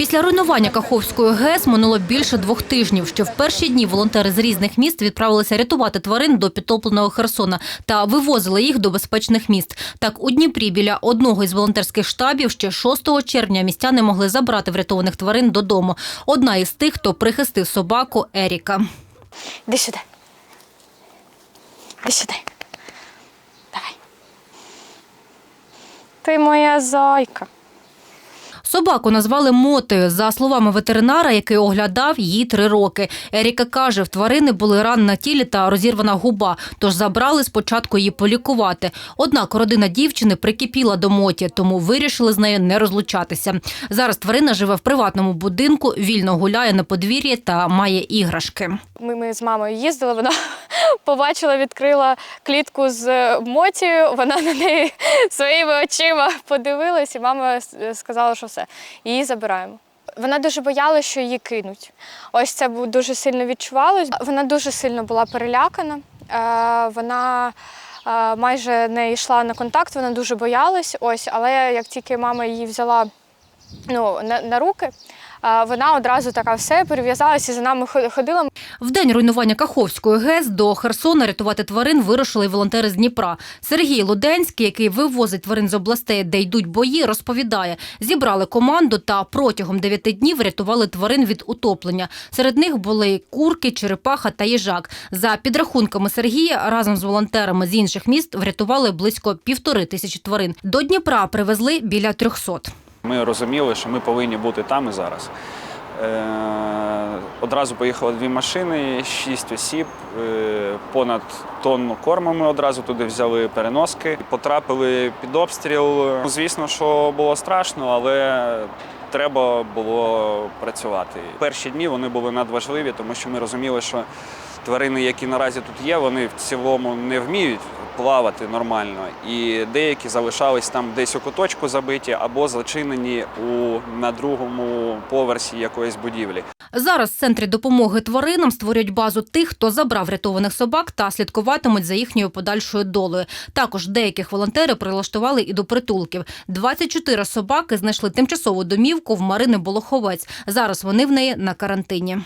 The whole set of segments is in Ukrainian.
Після руйнування Каховської ГЕС минуло більше двох тижнів. Ще в перші дні волонтери з різних міст відправилися рятувати тварин до підтопленого Херсона та вивозили їх до безпечних міст. Так, у Дніпрі біля одного із волонтерських штабів ще 6 червня містяни могли забрати врятованих тварин додому. Одна із тих, хто прихистив собаку Еріка. Іди сюди. Іди сюди. Давай. Ти моя зайка. Собаку назвали Мотою. За словами ветеринара, який оглядав її три роки. Еріка каже, в тварини були ран на тілі та розірвана губа, тож забрали спочатку її полікувати. Однак родина дівчини прикипіла до Моті, тому вирішили з нею не розлучатися. Зараз тварина живе в приватному будинку, вільно гуляє на подвір'ї та має іграшки. Ми, ми з мамою їздили, вона побачила, відкрила клітку з мотією, вона на неї своїми очима подивилась, і мама сказала, що все, її забираємо. Вона дуже боялася, що її кинуть. Ось це дуже сильно відчувалось. Вона дуже сильно була перелякана. Е, Вона е, майже не йшла на контакт, вона дуже боялась. Ось, але як тільки мама її взяла ну, на, руки, е, вона одразу така все перев'язалася за нами хо- ходила. В день руйнування Каховської ГЕС до Херсона рятувати тварин вирушили волонтери з Дніпра. Сергій Луденський, який вивозить тварин з областей, де йдуть бої, розповідає, зібрали команду та протягом дев'яти днів врятували тварин від утоплення. Серед них були курки, черепаха та їжак. За підрахунками Сергія, разом з волонтерами з інших міст врятували близько півтори тисячі тварин. До Дніпра привезли біля трьохсот. Ми розуміли, що ми повинні бути там і зараз. Е, одразу поїхало дві машини, шість осіб, е, понад тонну корму ми одразу туди взяли переноски. Потрапили під обстріл. Звісно, що було страшно, але треба було працювати. Перші дні вони були надважливі, тому що ми розуміли, що тварини, які наразі тут є, вони в цілому не вміють плавати нормально. І деякі залишались там десь у куточку забиті або зачинені у, на другому поверсі якоїсь будівлі. Зараз в центрі допомоги тваринам створюють базу тих, хто забрав рятованих собак та слідкуватимуть за їхньою подальшою долею. Також деяких волонтери прилаштували і до притулків. 24 собаки знайшли тимчасову домівку в Марини Болоховець. Зараз вони в неї на карантині.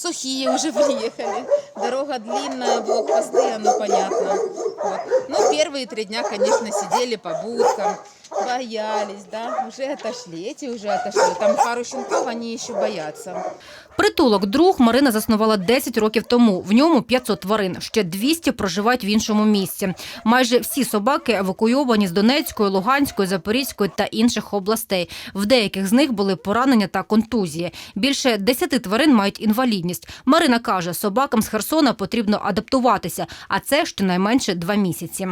Сухие уже приехали. Дорога длинная, блокпосты, оно понятно. Вот. Ну, первые три дня, конечно, сидели по будкам, боялись, да, уже отошли, эти уже отошли. Там пару щенков, они еще боятся. Притулок друг Марина заснувала 10 років тому. В ньому 500 тварин. Ще 200 проживають в іншому місці. Майже всі собаки евакуйовані з Донецької, Луганської, Запорізької та інших областей. В деяких з них були поранення та контузії. Більше 10 тварин мають інвалідність. Марина каже, собакам з Херсона потрібно адаптуватися, а це щонайменше два місяці.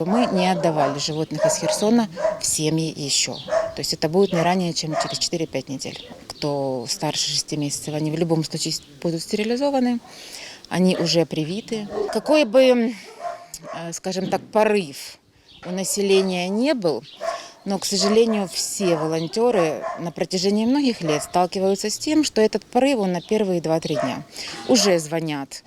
Мы не отдавали животных из Херсона в семьи еще. То есть это будет не ранее, чем через 4-5 недель. Кто старше 6 месяцев, они в любом случае будут стерилизованы, они уже привиты. Какой бы, э, скажем так, порыв у населения не был, но, к сожалению, все волонтеры на протяжении многих лет сталкиваются с тем, что этот порыв он на первые 2-3 дня. Уже звонят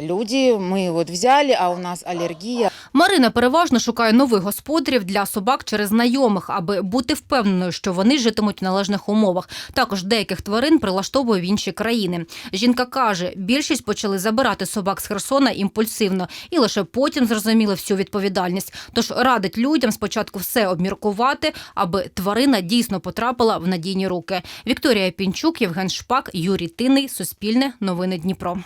люди, мы вот взяли, а у нас аллергия, Марина переважно шукає нових господарів для собак через знайомих, аби бути впевненою, що вони житимуть в належних умовах. Також деяких тварин прилаштовує в інші країни. Жінка каже, більшість почали забирати собак з Херсона імпульсивно і лише потім зрозуміли всю відповідальність. Тож радить людям спочатку все обміркувати, аби тварина дійсно потрапила в надійні руки. Вікторія Пінчук, Євген Шпак, Юрій Тинний, Суспільне, Новини Дніпро.